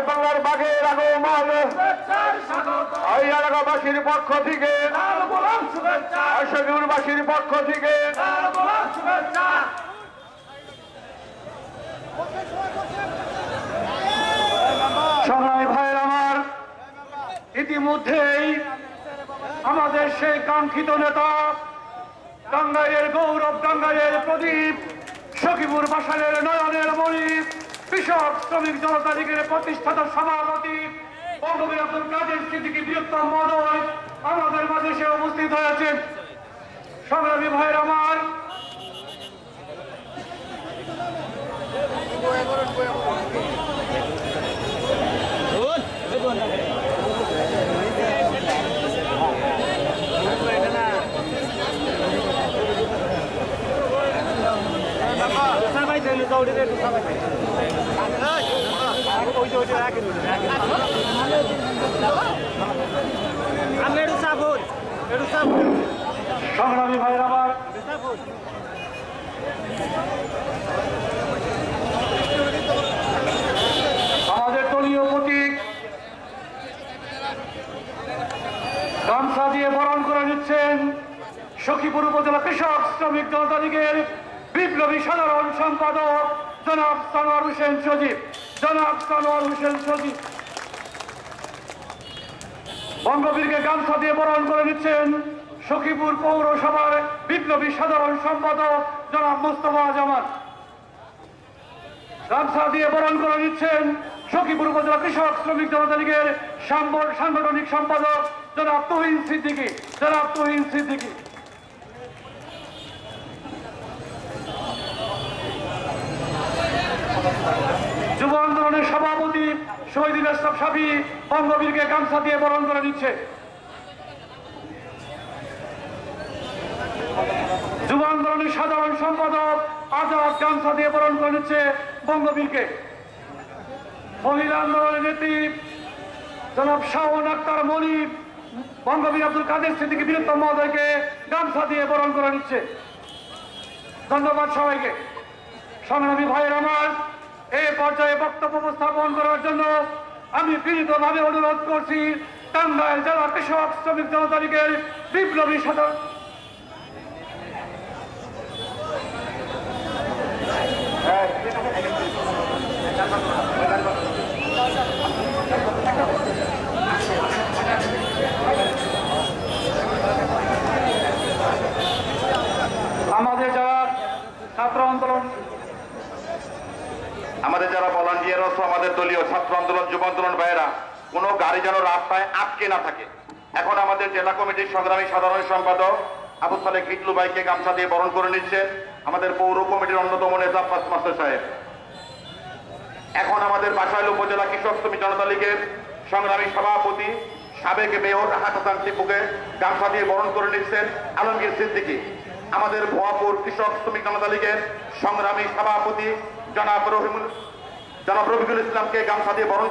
ভাই বাংলার বাঘের আগমন। এই এলাকাবাসীর পক্ষ থেকে আশাগুরবাসীর পক্ষ থেকে সংগ্রামী ভাইয়ের আমার ইতিমধ্যেই আমাদের সেই কাঙ্ক্ষিত নেতা টাঙ্গাইয়ের গৌরব টাঙ্গাইয়ের প্রদীপ সখীপুর বাসালের নয়নের মণি কৃষক, শ্রমিক জনতা লীগের প্রতিষ্ঠাতা সভাপতি বঙ্গবীর আব্দুল কাদের বৃহত্তম মহোদয় আমাদের মাঝে সে উপস্থিত হয়েছেন সংগ্রামী ভাইয়ের আমার আমাদের দলীয় প্রতীক। গামছা দিয়ে বরণ করে নিচ্ছেন সখীপুর উপজেলা কৃষক শ্রমিক জনতা লীগের সম্পাদক জনাব সানোয়ার হোসেন সজীব। জনাব সানোয়ার হোসেন সজীব। বঙ্গবীরকে গামছা দিয়ে বরণ করে নিচ্ছেন সখীপুর পৌরসভার বিপ্লবী সাধারণ সম্পাদক জনাব মোস্তফা জামান। গামছা দিয়ে বরণ করে নিচ্ছেন সখীপুর উপজেলা কৃষক শ্রমিক জনতা লীগের সাংগঠনিক সম্পাদক জনাব তুহিন সিদ্দিকী। জনাব তুহিন সিদ্দিকী যুব আন্দোলনের শহীদুল ইসলাম সাফি বঙ্গবীরকে গামছা দিয়ে বরণ করে নিচ্ছে যুব আন্দোলনের সাধারণ সম্পাদক আজাদ গামছা দিয়ে বরণ করে নিচ্ছে বঙ্গবীরকে। মহিলা আন্দোলনের নেত্রী জনাব শাহন আক্তার মনির বঙ্গবীর আব্দুল কাদের স্মৃতিকে বীরত্তম মহোদয়কে গামছা দিয়ে বরণ করে নিচ্ছে ধন্যবাদ সবাইকে। সংগ্রামী ভাইয়ের আমার এই পর্যায়ে বক্তব্য উপস্থাপন করার জন্য আমি বিনীতভাবে অনুরোধ করছি টাঙ্গাইল জেলা কৃষক শ্রমিক জনতা লীগের বিপ্লবী সাধারণ আমাদের যারা ছাত্র আন্দোলন আমাদের যারা ভলান্টিয়ার আছে, আমাদের দলীয় ছাত্র আন্দোলন, যুব আন্দোলন ভাইয়েরা, কোনো গাড়ি যেন রাস্তায় আটকে না থাকে। এখন আমাদের জেলা কমিটির সংগ্রামী সাধারণ সম্পাদক আবু সালেক হিটলু ভাইকে গামছা দিয়ে বরণ করে নিচ্ছে আমাদের পৌর কমিটির অন্যতম নেতা ফাস মাস্টার সাহেব। এখন আমাদের বাসাইল উপজেলা কৃষক শ্রমিক জনতা লীগের সংগ্রামী সভাপতি, সাবেক মেয়র হাসান টিপুকে গামছা দিয়ে বরণ করে নিচ্ছেন আলমগীর সিদ্দিকী। আমাদের ভুয়াপুর কৃষক শ্রমিক জনতা লীগের সংগ্রামী সভাপতি জনাব রহিমুল জনাব রবিকুল ইসলামকে গামছা দিয়ে বরণ